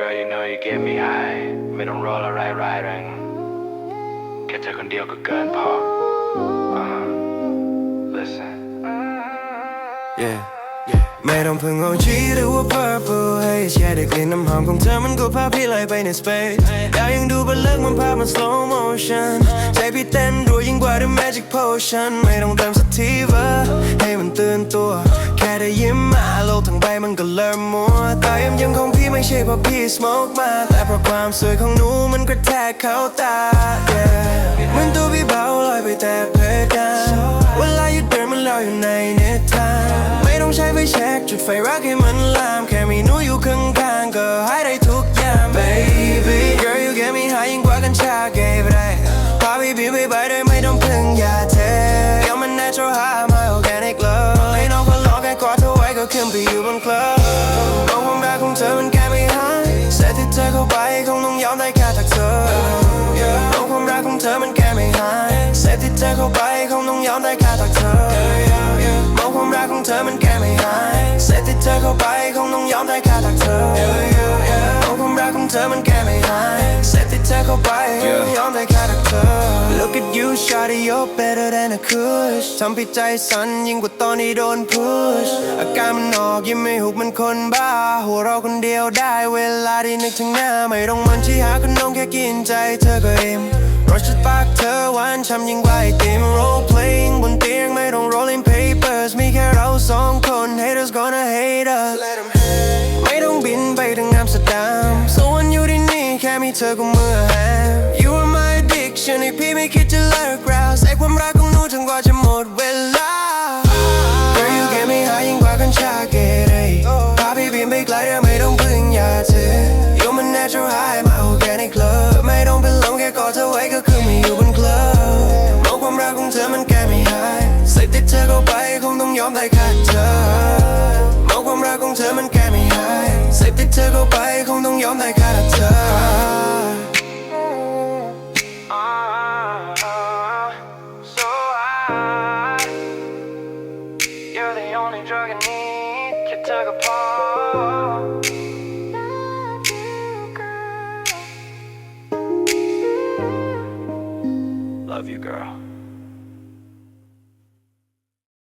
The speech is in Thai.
girl you know you get me high ไม่ต้องรออะไรร้ายแรงแค่เธอคนเดียวก็เกินพอ uh-huh. listen yeah ไม่ต้องพึ่งโอจีหรือว่า purple haze แค่ได้กลิ่นน้ำหอมของเธอมันก็พาพี่ลอยไปใน space ล้วยังดูเป็นเลิกมันพามาน slow motion ใจพี่เต้นรัวยิ่งกว่า the magic potion ไม่ต้องเติมสักทีวะให้มันตื่นตัว กทั้งใบมันก็เริ่มมัวตาย้ำยังของพี่ไม่ใช่เพราะพี่ smoke มา แต่เพราะความสวยของหนูมันกระแทกเข้าตา yeah เหมือนตัวพี่เบาลอยไปแต่เพดานเวลาหยุดเดินมันลอยอยู่ในนิทานไม่ต้องใช้ไฟแช็กจุดไฟรักให้มันลามแค่มีหนูอยู่ข้างๆก็หายได้ทุกอย่าง baby girl you get me high ยิ่งกว่ากัญชาเก็บได้พาพี่บินไปไปได้ ไว้ก็ขึ้นไปอยู่บนคลับมองความรักของเธอมันแค่ไม่หายเสร็จที่เธอเข้าไปคงต้องยอมได้แค่ทักเธอมองความรักของเธอมันแค่ไม่หายเสร็จที่เธอเข้าไปคงต้องยอมได้แค่ทักเธอมองความรักของเธอมันแค่ไม่หายเสร็จที่เธอเข้าไปคงต้องยอมได้แค่ทักเธอมองความรักของเธอมันแค่ไม่หายเสร็จที่เธอเข้าไปคงต้องยอมได้แค่ทักเธอ you shawty you're better than a kush ทำพี่ใจสั่นยิ่งกว่าตอนที่โดน push อาการมันออกยิ้มไม่หุบมันคนบ้า หัวเราคนเดียวได้เวลาที่นึกถึงหน้า ไม่ต้องมันที่หาคนนองแค่กินใจเธอก็อิ่มรสชาติปากเธอหวานช่ำยิ่งกว่าไอติม role playing บนเตียงไม่ต้อง rolling papers มีแค่เราสองคน haters gonna hate us Let 'em hate ไม่ต้องบินไปถึงอัมสเตอร์ดัมส่วนอยู่ที่นี่แค่มีเธอก็เมื่อ เธอให้พี่ไม่คิดจะเลิกราใส่ความรักของหนูจนกว่าจะหมดเวลา Girl you get me high ยิ่งกว่ากัญชาเกเรพาพี่บินไปไกลแต่ไม่ต้องพึ่งยาเธอ You're my natural high my organic love ไม่ต้องเป็นลมแค่กอดเธอไว้ก็คือม่อยู่บนคลับมองความรักของเธอมันแค่ไม่หายใส่ติดเธอเข้าไปคงต้องยอมได้แค่เธอมองความรักของเธอมันแค่ไม่หายใส่ติดเธอเข้าไปคงต้องยอมได้แค่เธอ You're the only drug I need แค่เธอก็พอ Love you girl